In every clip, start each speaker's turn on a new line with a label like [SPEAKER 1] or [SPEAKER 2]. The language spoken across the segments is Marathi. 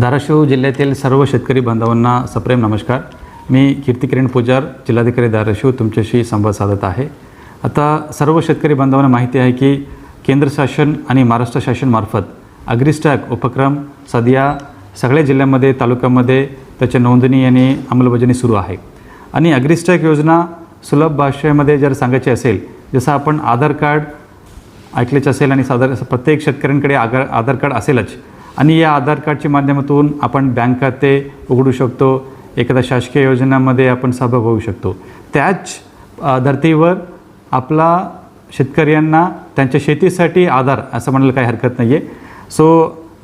[SPEAKER 1] धाराशिव जिल्ह्यातील सर्व शेतकरी बांधवांना सप्रेम नमस्कार. मी कीर्ती किरण पुजार जिल्हाधिकारी धाराशिव तुमच्याशी संवाद साधत आहे. आता सर्व शेतकरी बांधवांना माहिती आहे की केंद्र शासन आणि महाराष्ट्र शासनमार्फत अग्रिस्टॅक उपक्रम सध्या सगळ्या जिल्ह्यामध्ये तालुक्यामध्ये त्याच्या नोंदणी आणि अंमलबजावणी सुरू आहे. आणि अग्रिस्टॅक योजना सुलभ भाषेमध्ये जर सांगायची असेल जसं आपण आधार कार्ड ऐकलेच असेल आणि साधारण प्रत्येक शेतकऱ्यांकडे आधार आधार कार्ड असेलच आणि या आधार कार्डच्या माध्यमातून आपण बँक खाते उघडू शकतो. एखाद्या शासकीय योजनामध्ये आपण सहभाग होऊ शकतो. त्याच धर्तीवर आपला शेतकऱ्यांना त्यांच्या शेतीसाठी आधार असं म्हणायला काही हरकत नाही आहे सो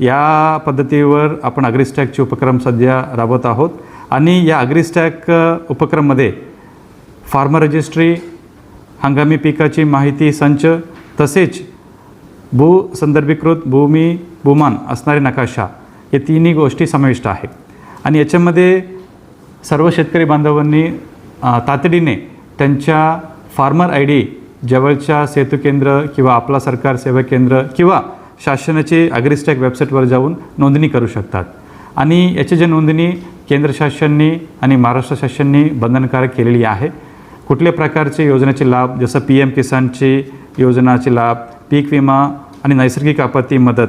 [SPEAKER 1] या पद्धतीवर आपण अग्रिस्टॅकचे उपक्रम सध्या राबवत आहोत. आणि या अग्रिस्टॅक उपक्रममध्ये फार्मर रजिस्ट्री हंगामी पिकाची माहिती संच तसेच भू संदर्भीकृत भूमी बुमान असणारे नकाशा हे तिन्ही गोष्टी समाविष्ट आहे आणि याच्यामध्ये सर्व शेतकरी बांधवांनी तातडीने त्यांच्या फार्मर आय डी जवळच्या सेतू केंद्र किंवा आपला सरकार सेवा केंद्र किंवा शासनाची अग्रिस्टॅक वेबसाईटवर जाऊन नोंदणी करू शकतात. आणि याची जी नोंदणी केंद्र शासनाने आणि महाराष्ट्र शासनाने बंधनकारक केलेली आहे कुठल्या प्रकारचे योजनेचे लाभ जसं पी एम किसानची योजनाचे लाभ पीक विमा आणि नैसर्गिक आपत्ती मदत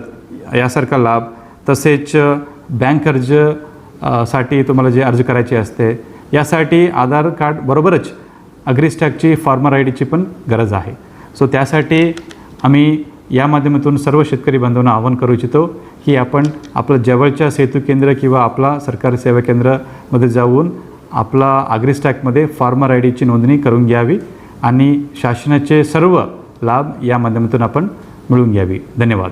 [SPEAKER 1] यासारखा लाभ. तसेच बँक कर्जसाठी तुम्हाला जे अर्ज करायचे असते यासाठी आधार कार्ड बरोबरच अग्रिस्टॅकची फॉर्मर आय डीची पण गरज आहे. सो त्यासाठी आम्ही या माध्यमातून सर्व शेतकरी बांधवांना आवाहन करू इच्छितो की आपण आपलं जवळच्या सेतू केंद्र किंवा आपला सरकारी सेवा केंद्रामध्ये जाऊन आपला अग्रिस्टॅकमध्ये फार्मर आय डीची नोंदणी करून घ्यावी आणि शासनाचे सर्व लाभ या माध्यमातून आपण मिळवून घ्यावी. धन्यवाद.